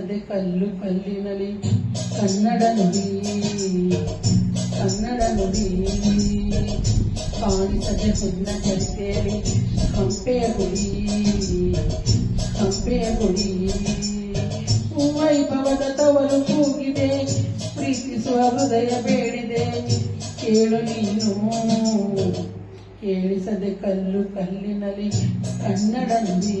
ಕಲ್ಲು ಕಲ್ಲಿನಲಿ ಕನ್ನಡ ನುಡಿ ಕನ್ನಡ ನುಡಿ. ಕಾಣಿಸದೆ ಹುಲ್ಲ ಚರಿತೆಯಲ್ಲಿ ಹಂಪೆಯ ಗುಡಿ ಹಂಪೆಯ ಗುಡಿ. ವೈಭವದ ತವರು ಕೂಗಿದೆ, ಪ್ರೀತಿಸುವ ಹೃದಯ ಬೇಡಿದೆ. ಕೇಳು ನೀನು ಕೇಳಿಸದೆ ಕಲ್ಲು ಕಲ್ಲಿನಲ್ಲಿ ಕನ್ನಡ ನುಡಿ.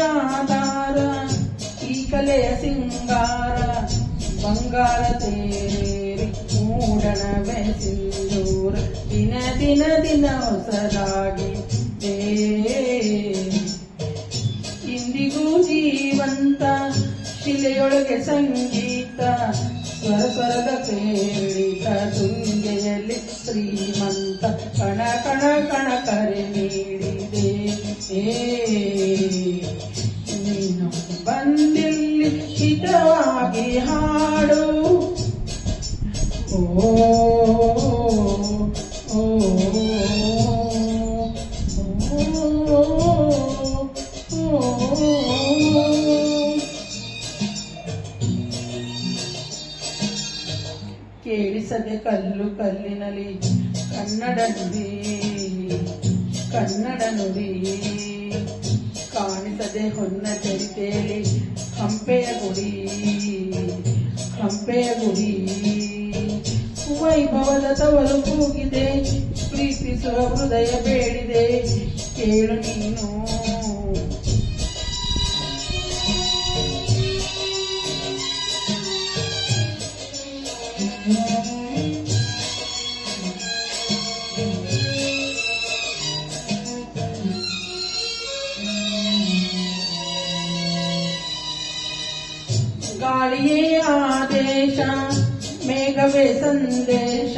ಆಧಾರ, ಈ ಕಲೆಯ ಸಿಂಗಾರ, ಬಂಗಾರ ತೇರಿ, ಮೂಡಣವೇ ಸಿಂಧೂರ, ದಿನ ದಿನ ದಿನ ಹೊಸದಾಗಿ ಇಂದಿಗೂ ಜೀವಂತ, ಶಿಲೆಯೊಳಗೆ ಸಂಗೀತ, ಸ್ವರ ಸ್ವರದ ಪ್ರೇರಿತ ತುಂಗೆಯಲ್ಲಿ ಶ್ರೀಮಂತ, ಕಣ ಕಣ ಕಣ ಕರೆ ನೀಡಿದೆ. ಏ ಬಂದಿಲ್ಲಿ ಹಿತವಾಗಿ ಹಾಡು ಓ ಓ ಕೇಳಿಸದೆ ಕಲ್ಲು ಕಲ್ಲಿನಲಿ ಕನ್ನಡ ನುಡಿ ಕನ್ನಡ ನುಡಿ ಕಾಣಿಸದೆ ಹೊನ್ನ ಚರಿತೆಯಲ್ಲಿ ಹಂಪೆಯ ಗುಡಿ ಹಂಪೆಯ ಗುಡಿ ವೈಭವದ ತವರು ಕೂಗಿದೆ ಪ್ರೀತಿಸುವ ಹೃದಯ ಬೇಡಿದೆ ಕೇಳು ನೀನು ಗಾಳಿಯೇ ಆದೇಶ, ಮೇಘವೇ ಸಂದೇಶ,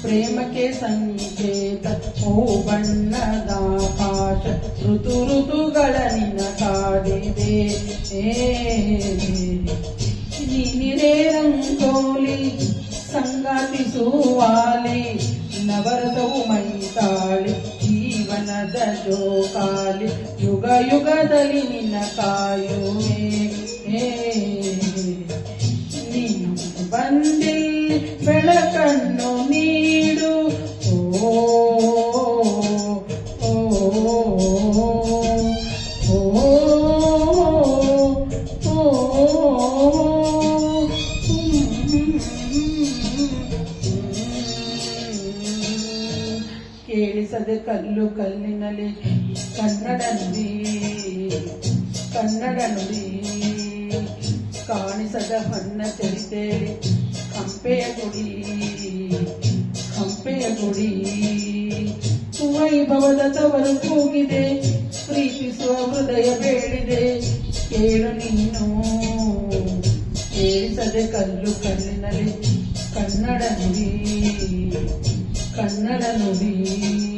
ಪ್ರೇಮಕ್ಕೆ ಸಂಕೇತ, ಓ ಬಣ್ಣದ ಪಾಶ, ಋತು ಋತುಗಳ ನಿನ್ನ ಕಾಡಿದೆ ನೀನಿರೇ ರಂಗೋಲಿ, ಸಂಗಾತಿಸುವಾಲಿ ಮೈ ಮೈತಾಳಿ ಜೀವನದ ಜೋಕಾಲಿ, ಯುಗ ಯುಗದಲ್ಲಿ ನಿನ್ನ ಕಾಯುವೆ. ಬೆಳಕನ್ನು ನೀಡು ಓ ಓ, ಓ, ಕೇಳಿಸದೆ ಕಲ್ಲು ಕಲ್ಲಿನಲ್ಲಿ ಕನ್ನಡ ನುಡಿ ಕನ್ನಡ ನುಡಿ ಕಾಣಿಸದ ಹೊನ್ನ ಚರಿತೆಯಲ್ಲಿ ಹಂಪೆಯ ಗುಡಿ ಹಂಪೆಯ ಗುಡಿ ವೈಭವದ ತವರು ಕೂಗಿದೆ, ಪ್ರೀತಿಸುವ ಹೃದಯ ಬೇಡಿದೆ. ಕೇಳು ನೀನು, ಕೇಳಿಸದೆ ಕಲ್ಲು ಕಲ್ಲಿನಲ್ಲಿ ಕನ್ನಡ ನುಡಿ ಕನ್ನಡ ನುಡಿ.